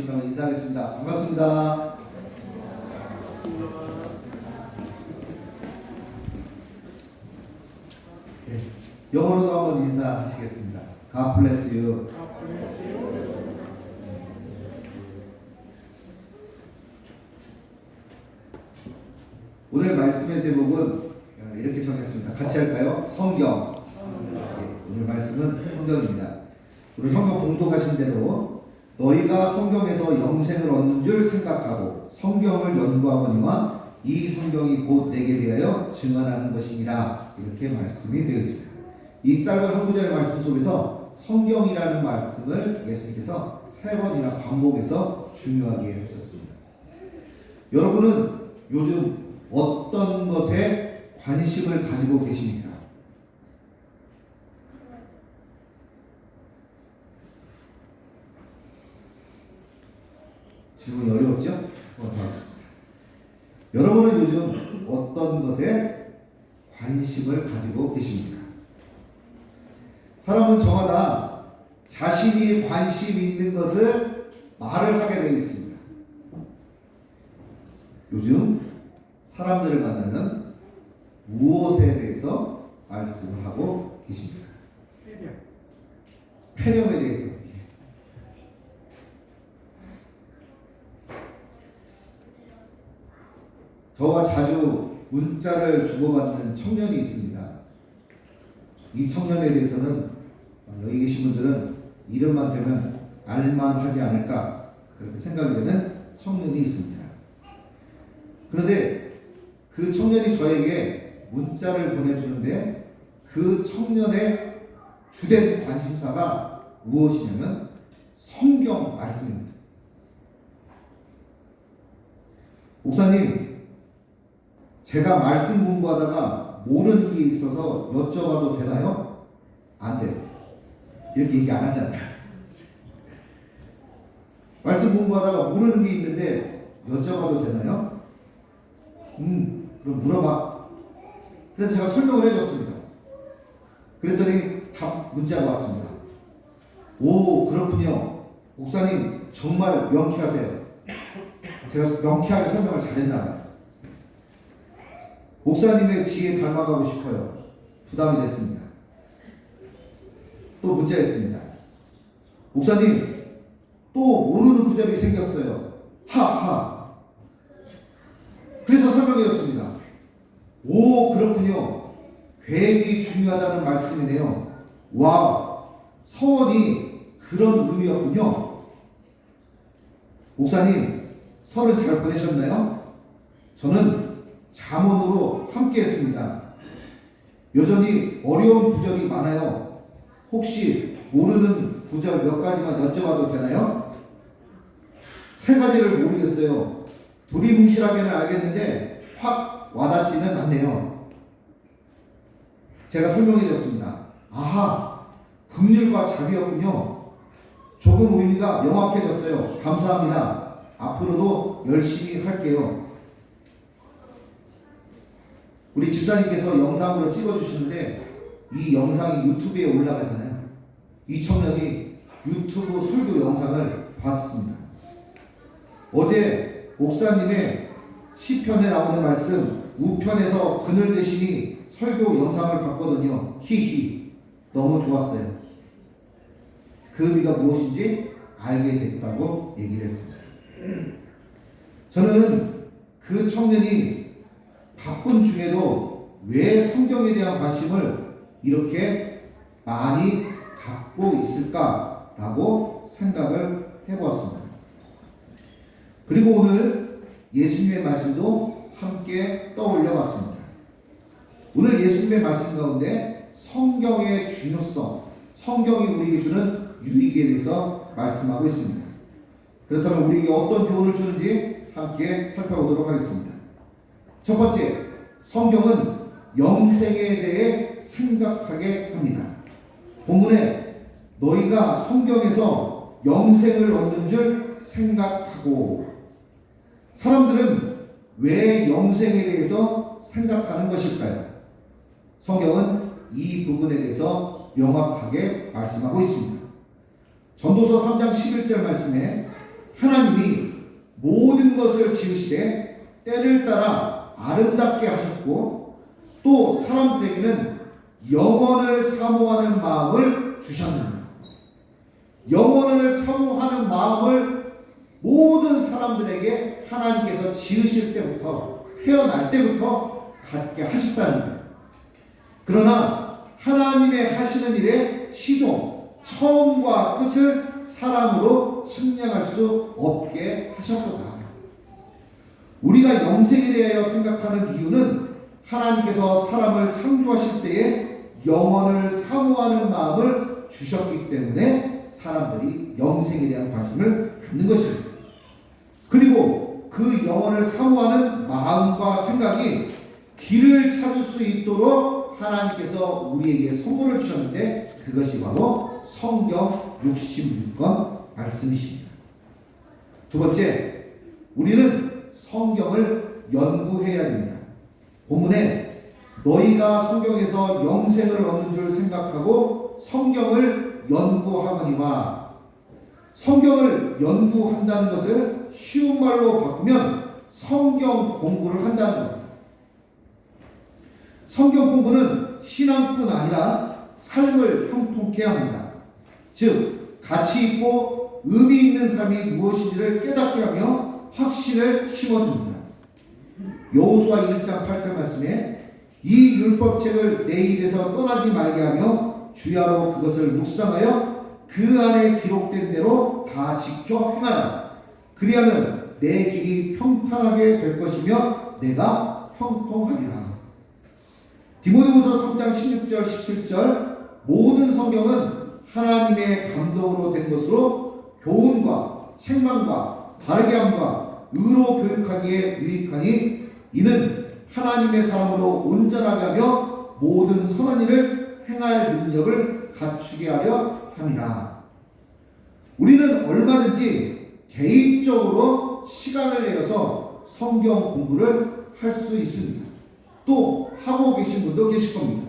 주신다고 인사하겠습니다. 반갑습니다. 네, 영어로도 한번 인사하시겠습니다. God bless you. 오늘 말씀의 제목은 어, 이렇게 정했습니다. 같이 할까요? 성경. 예, 오늘 말씀은 성경입니다. 오늘 성경 공독하신 대로 너희가 성경에서 영생을 얻는 줄 생각하고 성경을 연구하거니와 이 성경이 곧 내게 대하여 증언하는 것이니라 이렇게 말씀이 되어 있습니다. 이 짧은 한 구절의 말씀 속에서 성경이라는 말씀을 예수님께서 세 번이나 반복해서 중요하게 하셨습니다. 여러분은 요즘 어떤 것에 관심을 가지고 계십니까? 질문이 어려웠죠? 더 하겠습니다. 여러분은 요즘 어떤 것에 관심을 가지고 계십니까? 사람은 저마다 자신이 관심 있는 것을 말을 하게 되어 있습니다. 요즘 사람들을 만나면 무엇에 대해서 말씀을 하고 계십니까? 폐렴에 대해서. 저와 자주 문자를 주고받는 청년이 있습니다. 이 청년에 대해서는 여기 계신 분들은 이름만 되면 알만하지 않을까 그렇게 생각이 되는 청년이 있습니다. 그런데 그 청년이 저에게 문자를 보내주는데 그 청년의 주된 관심사가 무엇이냐면 성경 말씀입니다. 목사님, 제가 말씀 공부하다가 모르는 게 있어서 여쭤봐도 되나요? 안 돼요. 이렇게 얘기 안 하잖아요. 말씀 공부하다가 모르는 게 있는데 여쭤봐도 되나요? 음, 그럼 물어봐. 그래서 제가 설명을 해줬습니다. 그랬더니 답 문자가 왔습니다. 오, 그렇군요. 목사님, 정말 명쾌하세요. 제가 명쾌하게 설명을 잘했나 봐요. 목사님의 지혜 닮아가고 싶어요. 부담이 됐습니다. 또 문자했습니다. 목사님, 또 모르는 구절이 생겼어요. 하하. 그래서 설명해줬습니다. 오, 그렇군요. 계획이 중요하다는 말씀이네요. 와, 서원이 그런 의미였군요. 목사님, 설은 잘 보내셨나요? 저는 잠언으로 함께 했습니다. 여전히 어려운 구절이 많아요. 혹시 모르는 구절 몇 가지만 여쭤봐도 되나요? 세 가지를 모르겠어요. 두리뭉실하게는 알겠는데 확 와닿지는 않네요. 제가 설명해 줬습니다. 아하, 긍휼과 자비였군요. 조금 의미가 명확해졌어요. 감사합니다. 앞으로도 열심히 할게요. 우리 집사님께서 영상으로 찍어주시는데 이 영상이 유튜브에 올라가잖아요. 이 청년이 유튜브 설교 영상을 봤습니다. 어제 목사님의 시편에 나오는 말씀 우편에서 그늘 대신이 설교 영상을 봤거든요. 히히 너무 좋았어요. 그 의미가 무엇인지 알게 됐다고 얘기를 했습니다. 저는 그 청년이 바쁜 중에도 왜 성경에 대한 관심을 이렇게 많이 갖고 있을까라고 생각을 해보았습니다. 그리고 오늘 예수님의 말씀도 함께 떠올려 봤습니다. 오늘 예수님의 말씀 가운데 성경의 중요성, 성경이 우리에게 주는 유익에 대해서 말씀하고 있습니다. 그렇다면 우리에게 어떤 교훈을 주는지 함께 살펴보도록 하겠습니다. 첫 번째, 성경은 영생에 대해 생각하게 합니다. 본문에 너희가 성경에서 영생을 얻는 줄 생각하고 사람들은 왜 영생에 대해서 생각하는 것일까요? 성경은 이 부분에 대해서 명확하게 말씀하고 있습니다. 전도서 3장 11절 말씀에 하나님 모든 것을 지으시되 때를 따라 아름답게 하셨고 또 사람들에게는 영원을 사모하는 마음을 주셨느니라. 영원을 사모하는 마음을 모든 사람들에게 하나님께서 지으실 때부터 태어날 때부터 갖게 하셨다는 거예요. 그러나 하나님의 하시는 일의 시종, 처음과 끝을 사람으로 측량할 수 없게 하셨도다. 우리가 영생에 대하여 생각하는 이유는 하나님께서 사람을 창조하실 때에 영원을 사모하는 마음을 주셨기 때문에 사람들이 영생에 대한 관심을 갖는 것입니다. 그리고 그 영원을 사모하는 마음과 생각이 길을 찾을 수 있도록 하나님께서 우리에게 선물을 주셨는데 그것이 바로 성경 66권 말씀이십니다. 두 번째, 우리는 성경을 연구해야 됩니다. 본문에 너희가 성경에서 영생을 얻는 줄 생각하고 성경을 연구하거니와 성경을 연구한다는 것을 쉬운 말로 바꾸면 성경 공부를 한다는 겁니다. 성경 공부는 신앙뿐 아니라 삶을 형통케 합니다. 즉, 가치 있고 의미 있는 삶이 무엇인지를 깨닫게 하며 확신을 심어줍니다. 여호수아 1장 8절 말씀에 이 율법책을 내 입에서 떠나지 말게 하며 주야로 그것을 묵상하여 그 안에 기록된 대로 다 지켜 행하라. 그리하면 내 길이 평탄하게 될 것이며 내가 형통하리라. 디모데후서 3장 16절 17절 모든 성경은 하나님의 감동으로 된 것으로 교훈과 책망과 바르게 함과 의로 교육하기에 유익하니 이는 하나님의 사람으로 온전하게 하며 모든 선한 일을 행할 능력을 갖추게 하려 함이라. 우리는 얼마든지 개인적으로 시간을 내어서 성경 공부를 할 수 있습니다. 또 하고 계신 분도 계실 겁니다.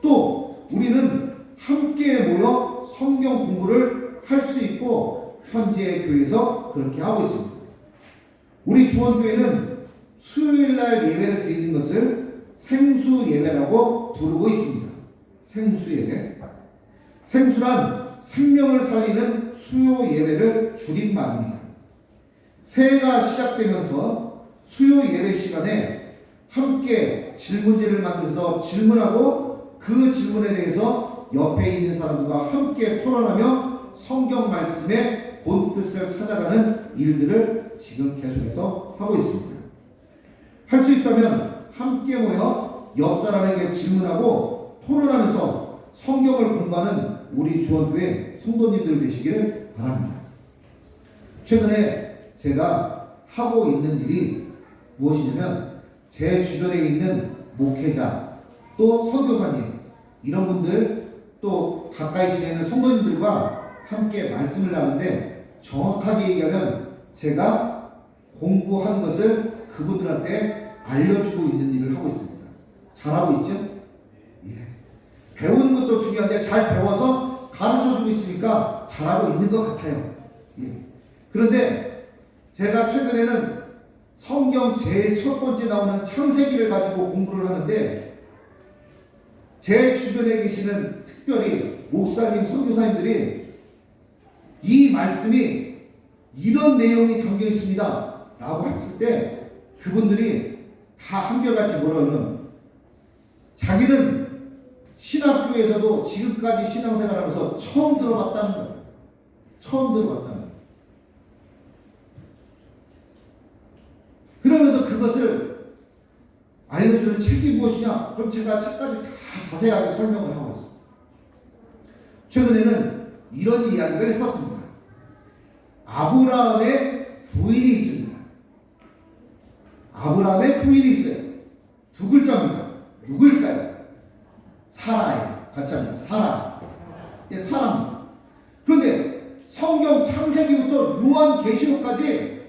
또 우리는 함께 모여 성경 공부를 할 수 있고 현재 교회에서 그렇게 하고 있습니다. 우리 주원교회는 수요일 날 예배를 드리는 것을 생수 예배라고 부르고 있습니다. 생수 예배. 생수란 생명을 살리는 수요 예배를 줄인 말입니다. 새해가 시작되면서 수요 예배 시간에 함께 질문지를 만들어서 질문하고 그 질문에 대해서 옆에 있는 사람들과 함께 토론하며 성경 말씀의 본 뜻을 찾아가는 일들을 지금 계속해서 하고 있습니다. 할 수 있다면 함께 모여 옆 사람에게 질문하고 토론하면서 성경을 공부하는 우리 주원교회 성도님들 되시기를 바랍니다. 최근에 제가 하고 있는 일이 무엇이냐면 제 주변에 있는 목회자 또 선교사님 이런 분들 또 가까이 지내는 성도님들과 함께 말씀을 나누는데 정확하게 얘기하면 제가 공부한 것을 그분들한테 알려주고 있는 일을 하고 있습니다. 잘하고 있죠? 예. 배우는 것도 중요한데 잘 배워서 가르쳐주고 있으니까 잘하고 있는 것 같아요. 예. 그런데 제가 최근에는 성경 제일 첫 번째 나오는 창세기를 가지고 공부를 하는데 제 주변에 계시는 특별히 목사님, 선교사님들이 이 말씀이 이런 내용이 담겨 있습니다. 라고 했을 때 그분들이 다 한결같이 뭐라 그러면 자기는 신학교에서도 지금까지 신앙생활하면서 처음 들어봤다는 거예요. 처음 들어봤다는. 그러면서 그것을 알려주는 책이 무엇이냐? 그럼 제가 책까지 다 자세하게 설명을 하고 있습니다. 최근에는 이런 이야기를 했었습니다. 아브라함의 부인이 있습니다. 아브라함의 부인이 있어요. 두 글자입니다. 누구일까요? 사라예요. 같이 합니다. 사라. 예, 사라입니다. 그런데 성경 창세기부터 요한 계시록까지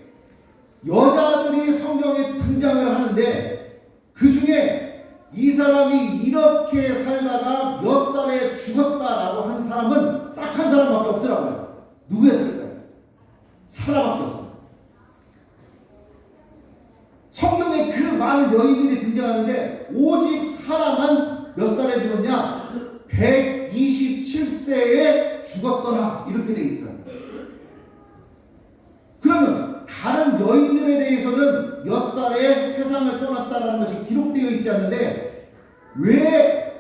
여자들이 성경에 등장을 하는데 그 중에 이 사람이 이렇게 살다가 몇 살에 죽었다라고 한 사람은 딱 한 사람밖에 없더라고요. 누구였을까요? 사라밖에 없어요. 많은 여인들이 등장하는데 오직 사라만 몇 살에 죽었냐? 127세에 죽었더라 이렇게 돼 있더라고요. 그러면 다른 여인들에 대해서는 몇 살에 세상을 떠났다는 것이 기록되어 있지 않는데 왜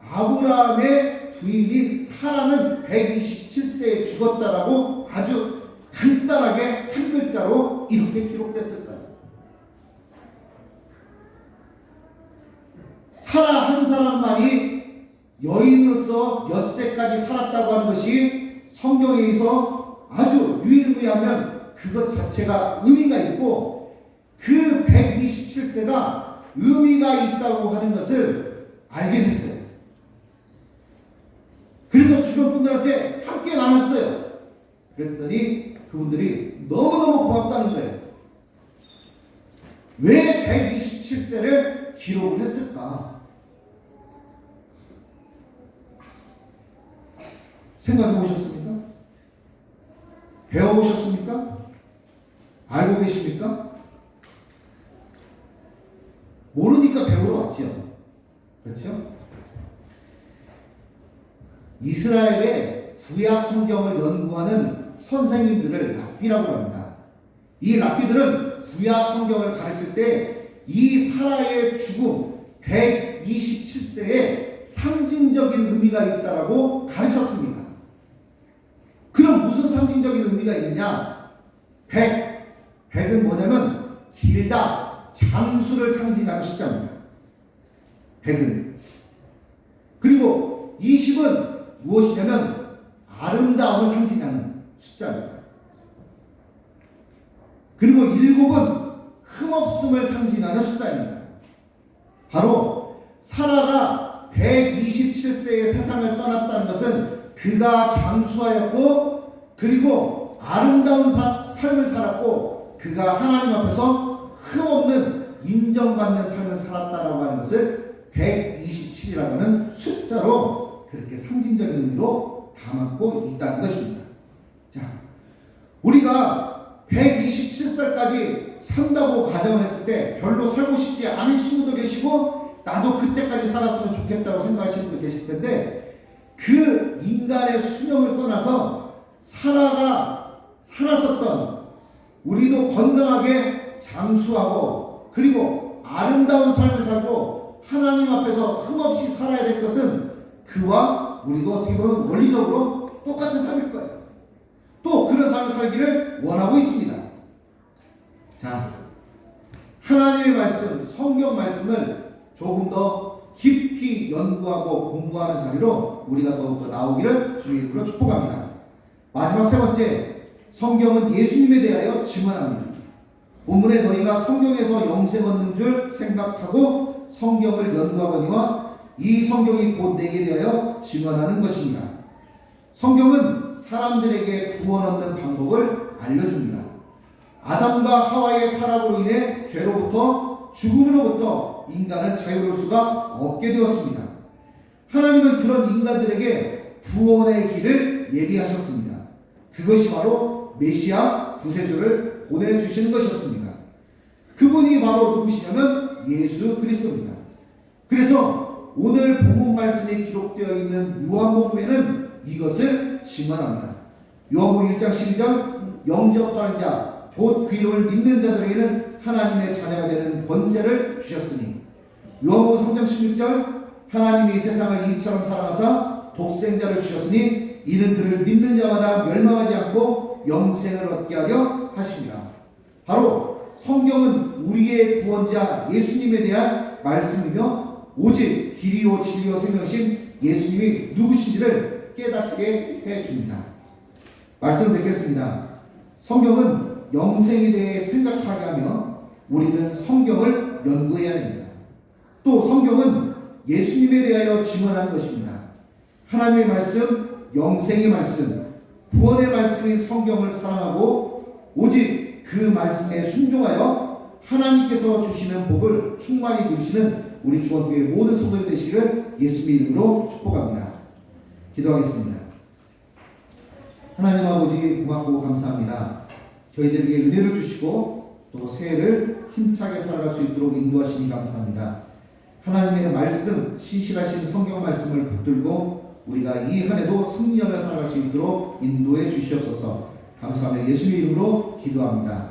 아브라함의 부인인 사라는 127세에 죽었다라고 아주 간단하게 한 글자로 이렇게 기록됐을까요? 한 사람만이 여인으로서 몇 세까지 살았다고 하는 것이 성경에서 아주 유일무이하면 그것 자체가 의미가 있고 그 127세가 의미가 있다고 하는 것을 알게 됐어요. 그래서 주변 분들한테 함께 나눴어요. 그랬더니 그분들이 너무너무 고맙다는 거예요. 왜 127세를 기록을 했을까? 생각해 보셨습니까? 배워 보셨습니까? 알고 계십니까? 모르니까 배우러 왔죠. 그렇죠? 이스라엘의 구약 성경을 연구하는 선생님들을 랍비라고 합니다. 이 랍비들은 구약 성경을 가르칠 때 이 사라의 죽음 127세에 상징적인 의미가 있다라고 가르쳤습니다. 상징적인 의미가 있느냐? 100. 100은 뭐냐면 길다, 장수를 상징하는 숫자입니다. 100은. 그리고 20은 무엇이냐면 아름다움을 상징하는 숫자입니다. 그리고 7은 흠없음을 상징하는 숫자입니다. 바로 사라가 127세의 세상을 떠났다는 것은 그가 장수하였고 그리고 아름다운 사, 삶을 살았고 그가 하나님 앞에서 흠없는 인정받는 삶을 살았다라고 하는 것을 127이라고 하는 숫자로 그렇게 상징적인 의미로 담았고 있다는 것입니다. 자, 우리가 127살까지 산다고 가정을 했을 때 별로 살고 싶지 않으신 분도 계시고 나도 그때까지 살았으면 좋겠다고 생각하시는 분도 계실 텐데 그 인간의 수명을 떠나서 사라가 살았었던 우리도 건강하게 장수하고 그리고 아름다운 삶을 살고 하나님 앞에서 흠없이 살아야 될 것은 그와 우리도 어떻게 보면 원리적으로 똑같은 삶일 거예요. 또 그런 삶을 살기를 원하고 있습니다. 자, 하나님의 말씀, 성경 말씀을 조금 더 깊이 연구하고 공부하는 자리로 우리가 더욱더 나오기를 주의 이름으로 축복합니다. 마지막 세 번째, 성경은 예수님에 대하여 증언합니다. 본문에 너희가 성경에서 영생 얻는 줄 생각하고 성경을 연구하거니와 이 성경이 곧 내게 대하여 증언하는 것입니다. 성경은 사람들에게 구원 얻는 방법을 알려줍니다. 아담과 하와의 타락으로 인해 죄로부터 죽음으로부터 인간은 자유로울 수가 없게 되었습니다. 하나님은 그런 인간들에게 구원의 길을 예비하셨습니다. 그것이 바로 메시아 구세주를 보내주시는 것이었습니다. 그분이 바로 누구시냐면 예수 그리스도입니다. 그래서 오늘 본문 말씀이 기록되어 있는 요한복음에는 이것을 증언합니다. 요한복음 1장 12절 영접하는 자 곧 그 이름을 믿는 자들에게는 하나님의 자녀가 되는 권세를 주셨으니 요한복음 3장 16절 하나님이 세상을 이처럼 사랑하사 독생자를 주셨으니 이는 그를 믿는 자마다 멸망하지 않고 영생을 얻게 하려 하십니다. 바로 성경은 우리의 구원자 예수님에 대한 말씀이며 오직 길이요 진리요 생명이신 예수님이 누구신지를 깨닫게 해 줍니다. 말씀을 뵙겠습니다. 성경은 영생에 대해 생각하게 하며 우리는 성경을 연구해야 합니다. 또 성경은 예수님에 대하여 증언하는 것입니다. 하나님의 말씀, 영생의 말씀, 구원의 말씀인 성경을 사랑하고 오직 그 말씀에 순종하여 하나님께서 주시는 복을 충만히 누리시는 우리 주원교회 모든 성도들 되시기를 예수님 이름으로 축복합니다. 기도하겠습니다. 하나님 아버지 고맙고 감사합니다. 저희들에게 은혜를 주시고 또 새해를 힘차게 살아갈 수 있도록 인도하시니 감사합니다. 하나님의 말씀, 신실하신 성경 말씀을 붙들고 우리가 이 한 해도 승리하며 살아갈 수 있도록 인도해 주시옵소서. 감사하며 예수의 이름으로 기도합니다.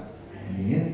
아멘.